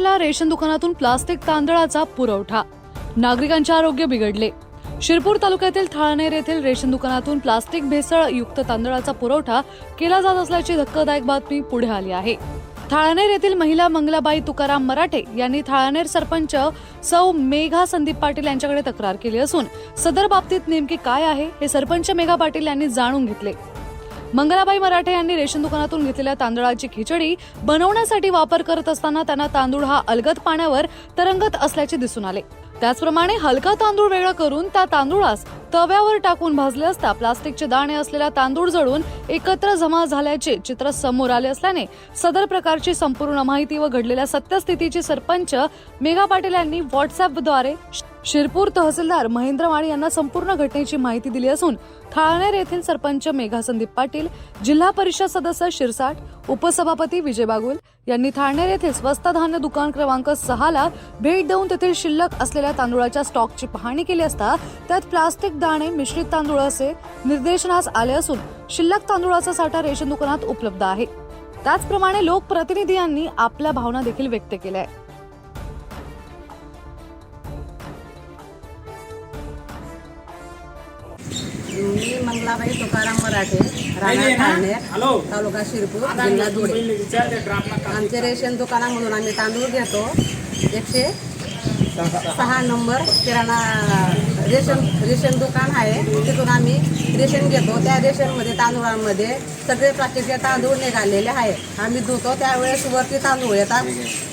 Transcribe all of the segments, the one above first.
Ration दुकानातून plastic तांदळाचा पुरवठा. नागरिकांचे आरोग्य बिघडले. शिरपूर तालुक्यातील थाळनेर येथील रेशन दुकानातून प्लास्टिक भेसळ युक्त तांदळाचा पुरवठा केला जात असल्याची धक्कादायक बातमी पुढे आली आहे. थाळनेर येथील महिला मंगलाबाई तुकाराम मराठे यांनी थाळनेर सरपंच सौ मेघा संदीप पाटील यांच्याकडे तक्रार केली असून सदर बाबतीत नेमकी काय आहे हे सरपंच मेघा पाटील यांनी जाणून घेतले. मंगलाबाई मराठे यांनी रेशन दुकानातून घेतलेल्या तांदळाची खिचडी बनवण्यासाठी वापर करत असताना त्यांना तांदूळ हा अलगद पाण्यावर तरंगत असल्याचे दिसून आले. त्याचप्रमाणे हलका तांदूळ वेगळा करून त्या तांदूळास तव्यावर टाकून भाजले असता प्लास्टिकचे दाणे असलेला तांदूळ जळून एकत्र जमा झाल्याचे चित्र समोर आले असल्याने सदर प्रकारची संपूर्ण माहिती व घडलेल्या सत्यस्थितीची सरपंच मेघा पाटील यांनी व्हॉट्सअपद्वारे शिरपूर तहसीलदार महेंद्र माळी यांना संपूर्ण घटनेची माहिती दिली असून थाळनेर येथील सरपंच मेघा संदीप पाटील जिल्हा परिषद सदस्य शिरसाट उपसभापती विजय बागुल यांनी थाळनेर येथील स्वस्त धान्य दुकान क्रमांक सहाला भेट देऊन तेथील शिल्लक असलेल्या तांदूळाच्या स्टॉकची पाहणी केली असता त्यात प्लास्टिक दाणे मिश्रित तांदूळ असे निर्देशनास आले असून शिल्लक तांदूळाचा साठा रेशन दुकानात उपलब्ध आहे. त्याचप्रमाणे लोकप्रतिनिधी यांनी आपल्या भावना देखील व्यक्त केल्या आहेत. मी मंगलाबाई तुकाराम मराठे राहणार ठाणे तालुका शिरपूर जिल्हा धुळे. आमचे रेशन दुकानामधून आम्ही तांदूळ घेतो. एकशे सहा नंबर किराणा रेशन रेशन दुकान आहे. तिथून आम्ही रेशन घेतो. त्या रेशनमध्ये तांदूळांमध्ये सगळे प्लास्टिकचे तांदूळ निघालेले आहे आम्ही धुतो. त्यावेळेस वरती तांदूळ येतात.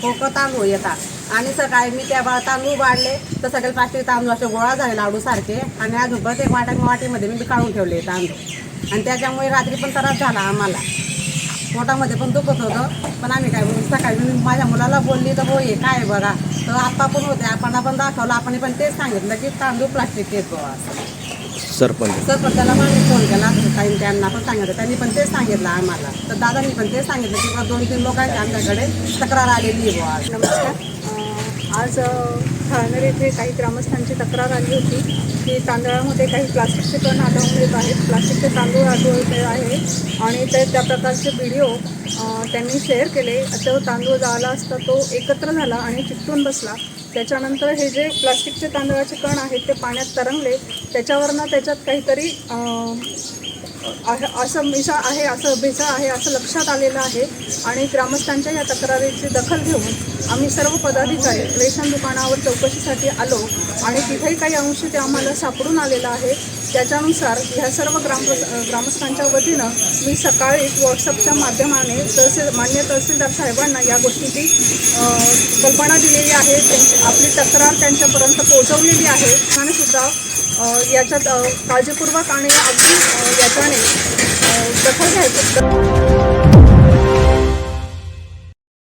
पोकं तांदूळ येतात. आणि सकाळी मी त्या बा तांदूळ वाढले तर सगळे प्लास्टिक तांदूळ असे गोळा झाले लाडूसारखे. आणि अजून प्रत्येक वाटा वाटीमध्ये मी काढून ठेवले तांदूळ. आणि त्याच्यामुळे रात्री पण त्रास झाला आम्हाला. पोटामध्ये पण दुखत होतं. पण आम्ही काय बोलू, सकाळी मी माझ्या मुलाला बोलली तर हो हे काय बघा? तर आप्पा पण होते. आपण पण दाखवलं. आपण पण तेच सांगितलं की तांदूळ प्लास्टिक येतो असं सरपंच. सरपंचाला पण मी फोन केला. काही त्यांना पण सांगितलं. त्यांनी पण तेच सांगितलं आम्हाला. तर दादांनी पण तेच सांगितलं की बा दोन तीन लोकांची आमच्याकडे तक्रार आलेली आहे बुवा. असं. नमस्कार आज ठाणेर येथे काही ग्रामस्थांची तक्रार आली होती की तांदळामध्ये काही प्लास्टिकचे कण आढळून येत आहेत. प्लास्टिकचे तांदूळ आढळून येत आहे आणि ते त्या प्रकारचे व्हिडिओ त्यांनी शेअर केले. तो तांदूळ जाळला असता तो एकत्र झाला आणि चिकटून बसला. त्याच्यानंतर हे जे प्लास्टिकचे तांदळाचे कण आहेत ते पाण्यात तरंगले. त्याच्यावरनं त्याच्यात काहीतरी असं मिसा आहे असं भेसळ आहे असं लक्षात आलेलं आहे. आणि ग्रामस्थांच्या या तक्रारीची दखल घेऊन आम्ही सर्व पदाधिकारी रेशन दुकानावर चौकशीसाठी आलो. आणि तिथेही काही अंश ते आम्हाला सापडून आलेलं आहे. त्याच्यानुसार ह्या सर्व ग्राम ग्रामस्थांच्या वतीनं मी सकाळी व्हॉट्सअपच्या माध्यमाने तहसील मान्य तहसीलदार साहेबांना या गोष्टीची कल्पना दिलेली आहे. त्यांची आपली तक्रार त्यांच्यापर्यंत पोहोचवलेली आहे. आणि सुद्धा याच्यात काळजीपूर्वक आणि अगदी याच्याने दखल घ्यायचं.